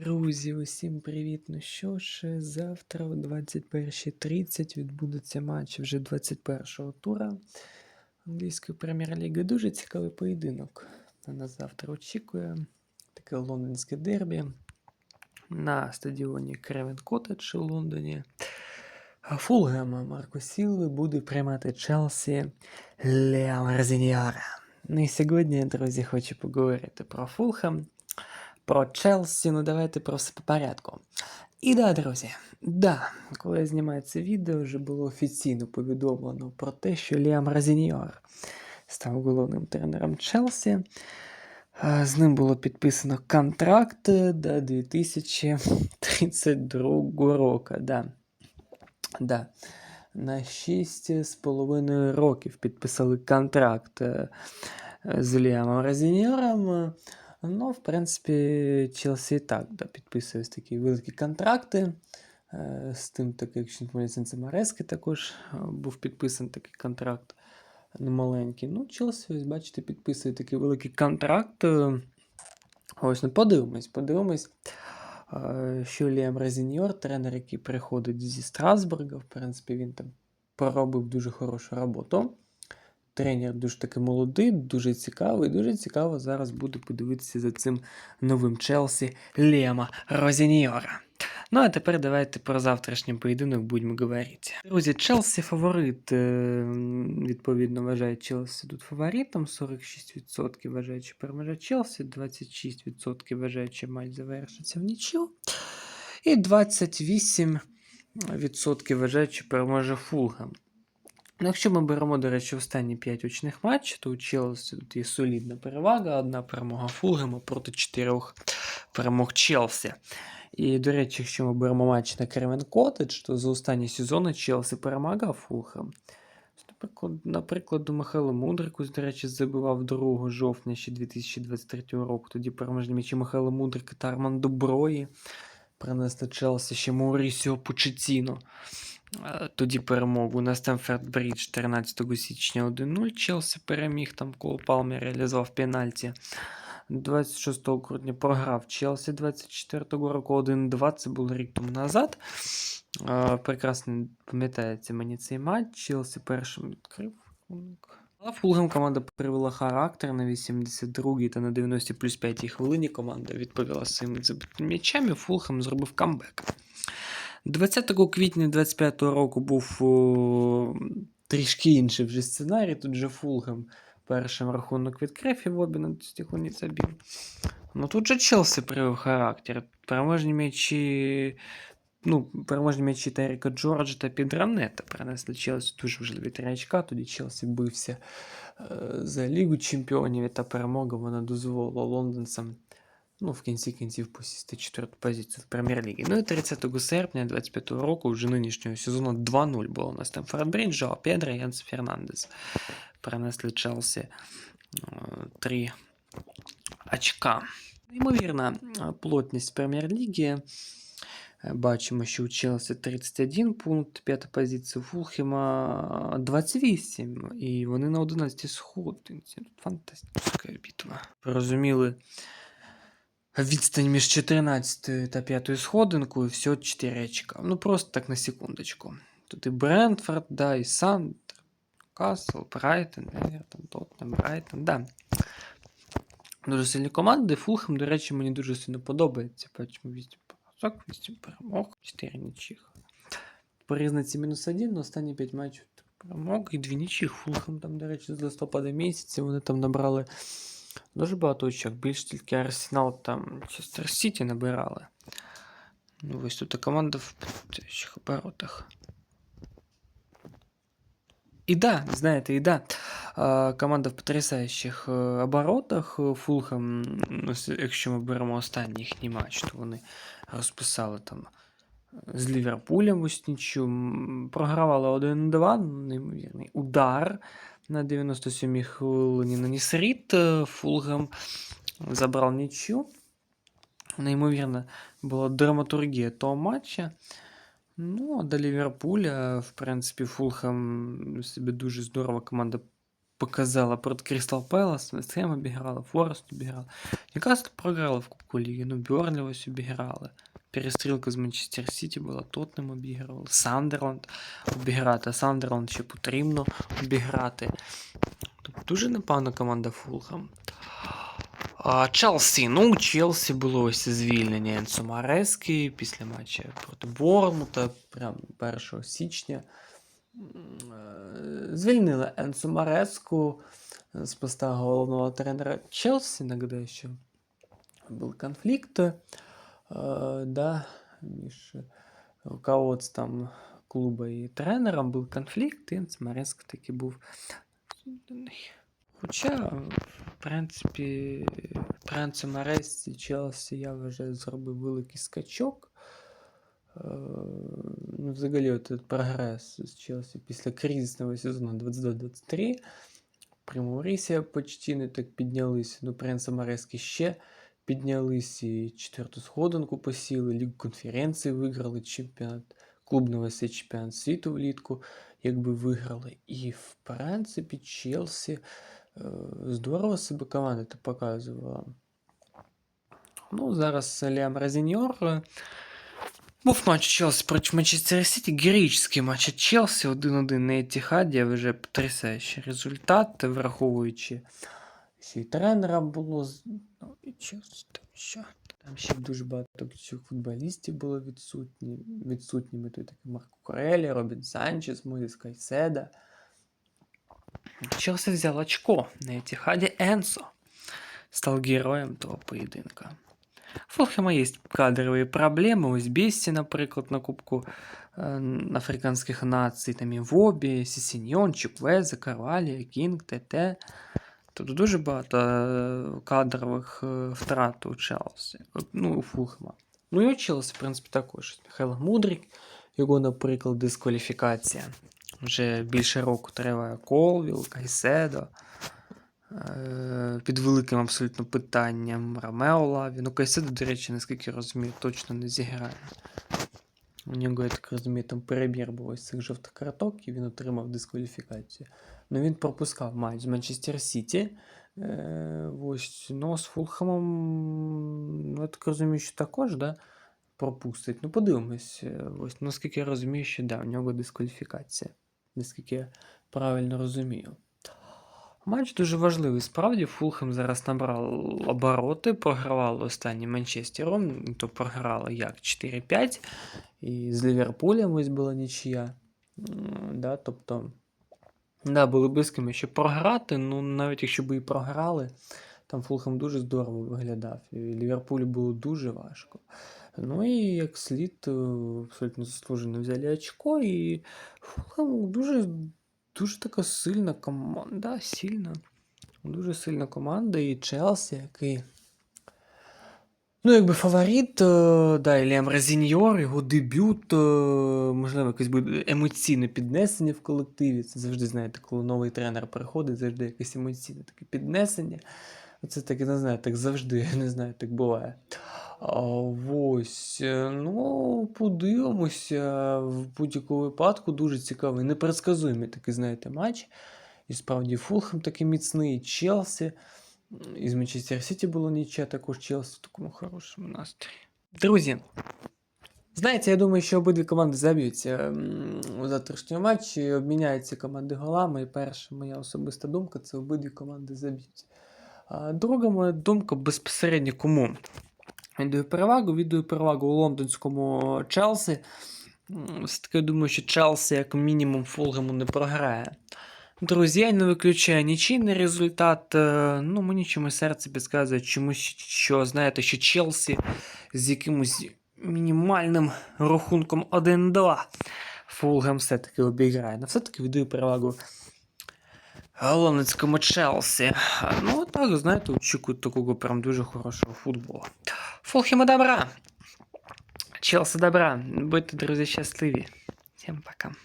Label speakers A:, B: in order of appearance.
A: Друзі, усім привіт! Ну що ж, завтра о 21.30 відбудеться матч вже 21-го тура англійської прем'єр-ліги. Дуже цікавий поєдинок. На нас завтра очікує таке лондонське дербі на стадіоні Кревен Коттедж у Лондоні. Фулгема Марко Сілви буде приймати Челсі Леа Марзіньяра. Ну і сьогодні, друзі, хочу поговорити про Фулхем про Челсі, ну давайте про все по порядку. І да, друзі, да, коли я знімаю це відео, вже було офіційно повідомлено про те, що Ліам Разіньор став головним тренером Челсі. З ним було підписано контракт до 2032 року. Да. Да. На 6,5 років підписали контракт е, з Ліамом Разіньором. Ну, в принципі, Челсі так да, підписує ось такі великі контракти. Е, З тим, так, якщо не помиляюся, це Марески також е, був підписаний такий контракт немаленький. Ну, Челсі, ось бачите, підписує такий великий контракт. Е, Ось, ну подивимось, подивимось. Що Ліам Резіньор, тренер, який приходить зі Страсбурга, в принципі, він там проробив дуже хорошу роботу. Тренер дуже таки молодий, дуже цікавий. Дуже цікаво зараз буде подивитися за цим новим Челсі Лема Розіньора. Ну, а тепер давайте про завтрашній поєдинок будемо говорити. Друзі, Челсі фаворит. е, Відповідно, вважає Челсі тут фаворитом. 46% вважаючи переможе Челсі, 26% вважаючи матч завершиться в нічю. І 28% вважаючи переможе Фулгам. Ну, якщо ми беремо, до речі, останні 5 очних матчів, то у Челсі тут є солідна перевага, одна перемога Фулгема проти чотирьох перемог Челсі. І, до речі, якщо ми беремо матч на Кремен Коттедж, то за останні сезони Челсі перемагав Фулхем. Наприклад, Михайла Мудрикус, до речі, забивав 2 жовтня ще 2023 року. Тоді переможні м'ячі Михайла Мудрика та Арман Доброї принесли Челсі ще Маурісіо Почетіно. Е, Тоді перемогу на Стемфорд Брідж 13 січня 1-0. Челсі переміг там Кол Палмер реалізував пенальті. 26 грудня програв Челсі 24-го року 1-2. Це було рік тому назад. Е, Прекрасно пам'ятається мені цей матч. Челсі першим відкрив. А Фулгем команда привела характер на 82-й та на 90 плюс 5 хвилині. Команда відповіла своїми забитими м'ячами. Фулхем зробив камбек. 20 квітня 25-го року був о, трішки інший вже сценарій. Тут же Фулгем першим рахунок відкрив і в обі на стекло не забив. Ну тут же Челсі привив характер. Переможні м'ячі. Ну, переможні м'ячі Теріка Джорджа та Підранета принесли Челсі дуже важливі три. Тоді Челсі бився е, за Лігу Чемпіонів та перемога вона дозволила лондонцям ну, в кінці кінців посісти четверту позицію в прем'єр-лігі. Ну і 30 серпня 25 року, вже нинішнього сезону 2-0 було на Стемфорд Брідж, Жао Педро і Янс Фернандес принесли Челсі е, три очка. Неймовірна е, плотність прем'єр-ліги. Е, Бачимо, що у Челсі 31 пункт, п'ята позиція у Фулхема 28, і вони на 11 сходинці. Тут фантастична битва. Розуміли, відстань між 14 та 5 сходинкою всього 4 очка. Ну просто так на секундочку. Тут і Брентфорд, да, і Сандер, Касл, Брайтон, Евертон, Тоттенхем, Брайтон, да. Дуже сильні команди. Фулхем, до речі, мені дуже сильно подобається. Бачимо 8 поразок, 8 перемог, 4 нічих. По різниці мінус 1, на останні 5 матчів перемог і 2 нічих. Фулхем там, до речі, з листопада місяця вони там набрали Дуже багато очок. Більш тільки Арсенал там Честер Сіті набирали. Ну, ось тут команда в підтримуючих оборотах. І да, знаєте, і да. Команда в потрясаючих е, оборотах. Е, Фулхем, ну, якщо ми беремо останній їхній матч, то вони розписали там з Ліверпулем ось нічу. Програвали 1-2, неймовірний удар на 97-й хвилині наніс Рід. Е, Фулгем забрав нічю. Неймовірна була драматургія того матча. Ну, а до Ліверпуля, в принципі, Фулхем собі дуже здорова команда показала проти Крістал Пелас, Вестхем обіграла, Форест обіграла. Ньюкасл програла в Кубку Ліги, ну Бьорнлі ось обіграли. Перестрілка з Манчестер Сіті була, Тотнем обігрували, Сандерланд обіграти, а Сандерланд ще потрібно обіграти. Тобто дуже непогана команда Фулхам. Челсі. Ну, Челсі було ось звільнення Енсо Марески після матчу проти Бормута, прям 1 січня. Е, Звільнили Енсо Мареску з поста головного тренера Челсі, нагадаю, що був конфлікт да, між руководством клуба і тренером був конфлікт, і Енсо таки був звільнений. Хоча, в принципі, Тренце Маресці Челсі я вже зробив великий скачок. Е, Ну, взагалі, от прогрес з Челсі після кризисного сезону 22-23. При Маурісі почти не так піднялися. Ну, Пренса Марески ще піднялись і четверту сходинку посіли, Лігу конференції виграли, чемпіонат клубного сей чемпіонат світу влітку, якби виграли. І, в принципі, Челсі е, здорово себе команда то показувала. Ну, зараз Ліам Разіньор. е, Був матч Челсі проти Манчестер Сіті. Героїчний матч Челсі 1-1 на Етіхаді. Вже потрясаючий результат, враховуючи, що і тренера було. Ну, і Челсі там що. Там ще дуже багато ключових футболістів було відсутні. відсутніми. Тут такий Марко Корелі, Робін Санчес, Моїс Кайседа. Челси взял очко на Этихаде Энсо. Стал героем того поєдинка. У Фулхема є кадрові проблеми. Ось Бєсті, наприклад, на Кубку е, Африканських націй, там і Вобі, Сісіньйон, Чуквезе, Карвалія, Кінг, ТТ. Тобто дуже багато е, кадрових е, втрат у Челсі. Ну, у Фулхема. Ну і у Челсі, в принципі, також. Михайло Мудрик, його, наприклад, дискваліфікація. Вже більше року триває Колвіл, Кайседо. Е, Під великим абсолютно питанням Ромео Лаві. Ну, Кайседо, до речі, наскільки я розумію, точно не зіграє. У нього, я так розумію, там перебір був ось цих жовтих карток, і він отримав дискваліфікацію. Ну, він пропускав матч з Манчестер Сіті. Е, ось, ну, з Фулхемом, ну, я так розумію, що також, да? пропустить. Ну, подивимось. Е, Ось, наскільки я розумію, що да, у нього дискваліфікація. Наскільки я правильно розумію. Матч дуже важливий. Справді, Фулхем зараз набрав обороти, програвали останнім Манчестером, то програли як 4-5. І з Ліверпулем ось була нічия. Да, тобто, да, були близькими ще програти, ну навіть якщо б і програли, там Фулхем дуже здорово виглядав. І Ліверпулю було дуже важко. Ну і як слід, е, абсолютно заслужено взяли очко, і Фулхем дуже, дуже така сильна команда, сильна. Дуже сильна команда, і Челсі, який. Ну, якби фаворит, е, да, Іліам Резіньор, його дебют, е, можливо, якесь буде емоційне піднесення в колективі. Це завжди, знаєте, коли новий тренер приходить, завжди якесь емоційне таке піднесення. Це таке, не знаю, так завжди, не знаю, так буває. А, ось, е, ну, подивимося. В будь-якому випадку дуже цікавий, непредсказуємий такий, знаєте, матч. І справді Фулхем такий міцний, Челсі. Із Манчестер Сіті було нічия, також Челсі в такому хорошому настрої. Друзі, знаєте, я думаю, що обидві команди заб'ються у завтрашньому матчі, обміняються команди голами. І перша моя особиста думка це обидві команди заб'ються. Друга моя думка безпосередньо кому? Віддаю перевагу, віддаю перевагу у лондонському Челсі. Все-таки думаю, що Челсі, як мінімум, Фулгему не програє. Друзі, я не виключаю нічийний результат. е, Ну, мені чомусь серце підказує чомусь, що знаєте, що Челсі з якимось мінімальним рахунком 1-2. Фулгем все-таки обіграє. Ну, все-таки віддаю перевагу Лондонському Челсі. Ну, так, знаєте, очікують такого прям дуже хорошого футболу. Фулхіму добра. Челсі добра. Будьте, друзі, щасливі. Всім пока.